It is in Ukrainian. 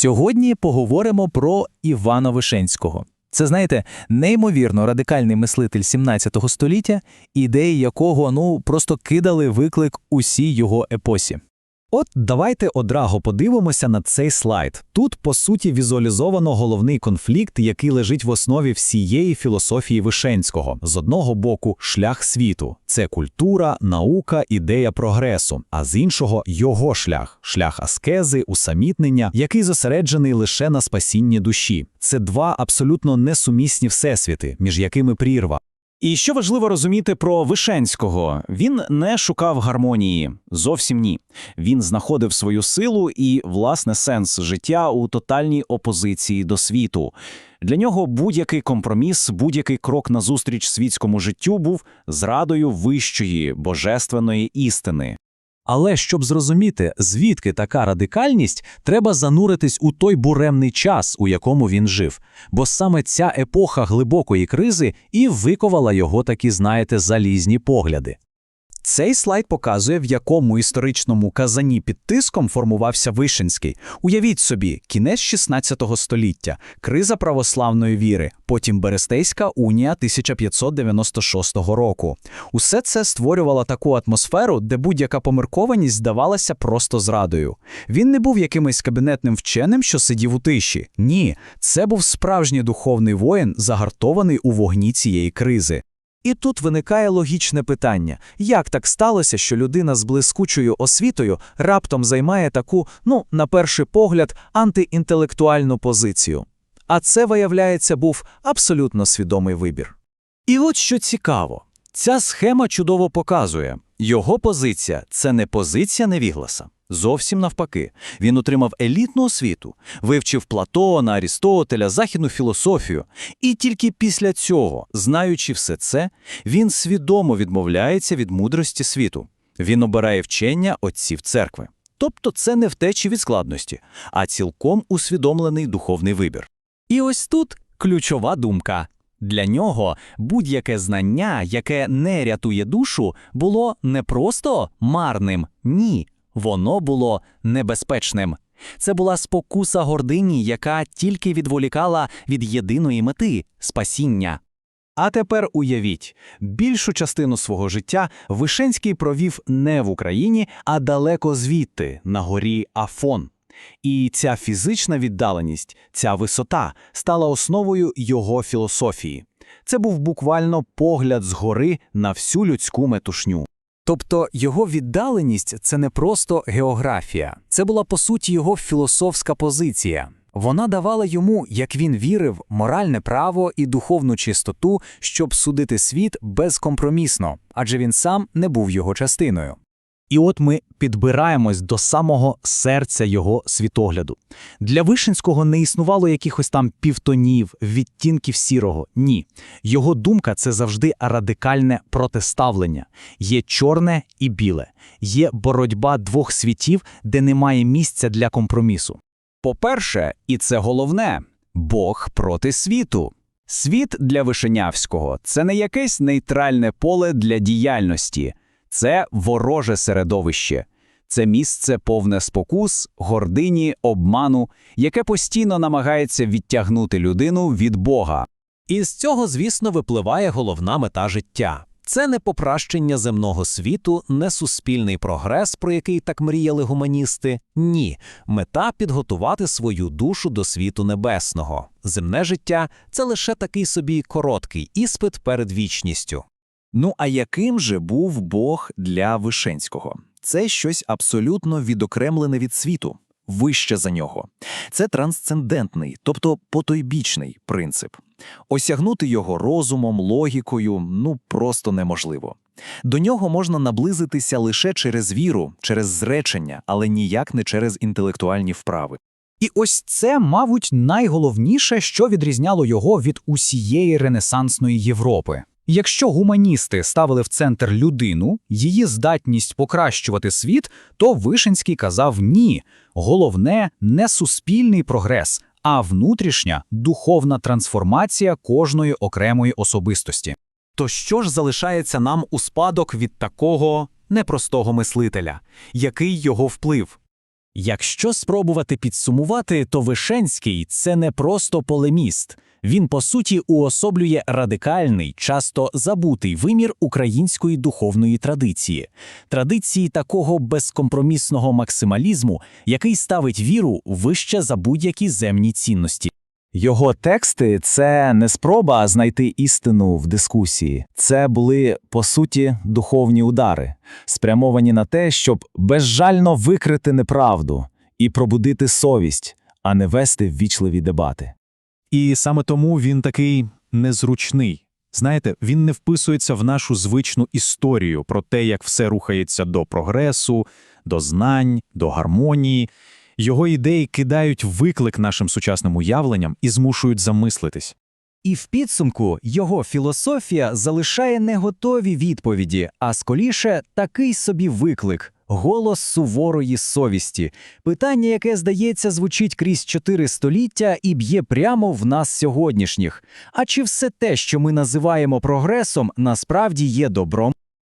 Сьогодні поговоримо про Івана Вишенського. Це, знаєте, неймовірно радикальний мислитель 17 століття, ідеї якого ну просто кидали виклик усій його епосі. От давайте одразу подивимося на цей слайд. Тут, по суті, візуалізовано головний конфлікт, який лежить в основі всієї філософії Вишенського. З одного боку, шлях світу це культура, наука, ідея прогресу, а з іншого його шлях шлях аскези, усамітнення, який зосереджений лише на спасінні душі. Це два абсолютно несумісні всесвіти, між якими прірва. І що важливо розуміти про Вишенського, він не шукав гармонії, зовсім ні. Він знаходив свою силу і, власне, сенс життя у тотальній опозиції до світу. Для нього будь-який компроміс, будь-який крок назустріч світському життю був зрадою вищої божественної істини. Але щоб зрозуміти, звідки така радикальність, треба зануритись у той буремний час, у якому він жив. Бо саме ця епоха глибокої кризи і виковала його такі, знаєте, залізні погляди. Цей слайд показує, в якому історичному казані під тиском формувався Вишинський. Уявіть собі, кінець 16 століття, криза православної віри, потім Берестейська унія 1596 року. Усе це створювало таку атмосферу, де будь-яка помиркованість здавалася просто зрадою. Він не був якимось кабінетним вченим, що сидів у тиші. Ні, це був справжній духовний воїн, загартований у вогні цієї кризи. І тут виникає логічне питання: як так сталося, що людина з блискучою освітою раптом займає таку, ну, на перший погляд, антиінтелектуальну позицію? А це, виявляється, був абсолютно свідомий вибір. І от що цікаво, ця схема чудово показує, його позиція це не позиція Невігласа. Зовсім навпаки, він отримав елітну освіту, вивчив Платона, Арістотеля, західну філософію. І тільки після цього, знаючи все це, він свідомо відмовляється від мудрості світу. Він обирає вчення отців церкви. Тобто це не втечі від складності, а цілком усвідомлений духовний вибір. І ось тут ключова думка. Для нього будь-яке знання, яке не рятує душу, було не просто марним, ні, воно було небезпечним. Це була спокуса гордині, яка тільки відволікала від єдиної мети спасіння. А тепер уявіть, більшу частину свого життя Вишенський провів не в Україні, а далеко звідти, на горі Афон. І ця фізична віддаленість, ця висота стала основою його філософії. Це був буквально погляд згори на всю людську метушню. Тобто його віддаленість це не просто географія, це була по суті його філософська позиція. Вона давала йому, як він вірив, моральне право і духовну чистоту, щоб судити світ безкомпромісно, адже він сам не був його частиною. І от ми підбираємось до самого серця його світогляду. Для Вишинського не існувало якихось там півтонів, відтінків сірого. Ні. Його думка це завжди радикальне протиставлення. Є чорне і біле, є боротьба двох світів, де немає місця для компромісу. По-перше, і це головне Бог проти світу. Світ для Вишенявського це не якесь нейтральне поле для діяльності. Це вороже середовище, це місце повне спокус, гордині, обману, яке постійно намагається відтягнути людину від Бога. І з цього, звісно, випливає головна мета життя. Це не покращення земного світу, не суспільний прогрес, про який так мріяли гуманісти. Ні, мета підготувати свою душу до світу небесного. Земне життя це лише такий собі короткий іспит перед вічністю. Ну а яким же був Бог для Вишенського? Це щось абсолютно відокремлене від світу, вище за нього. Це трансцендентний, тобто потойбічний принцип. Осягнути його розумом, логікою ну просто неможливо. До нього можна наблизитися лише через віру, через зречення, але ніяк не через інтелектуальні вправи. І ось це, мабуть, найголовніше, що відрізняло його від усієї ренесансної Європи. Якщо гуманісти ставили в центр людину, її здатність покращувати світ, то Вишинський казав ні. Головне не суспільний прогрес, а внутрішня духовна трансформація кожної окремої особистості. То що ж залишається нам у спадок від такого непростого мислителя? Який його вплив? Якщо спробувати підсумувати, то Вишенський – це не просто полеміст. Він, по суті, уособлює радикальний, часто забутий вимір української духовної традиції. Традиції такого безкомпромісного максималізму, який ставить віру вище за будь-які земні цінності. Його тексти це не спроба знайти істину в дискусії. Це були, по суті, духовні удари, спрямовані на те, щоб безжально викрити неправду і пробудити совість, а не вести ввічливі дебати. І саме тому він такий незручний. Знаєте, він не вписується в нашу звичну історію про те, як все рухається до прогресу, до знань, до гармонії. Його ідеї кидають виклик нашим сучасним уявленням і змушують замислитись. І в підсумку його філософія залишає не готові відповіді, а скоріше такий собі виклик. Голос суворої совісті, питання, яке, здається, звучить крізь чотири століття і б'є прямо в нас сьогоднішніх. А чи все те, що ми називаємо прогресом, насправді є добром?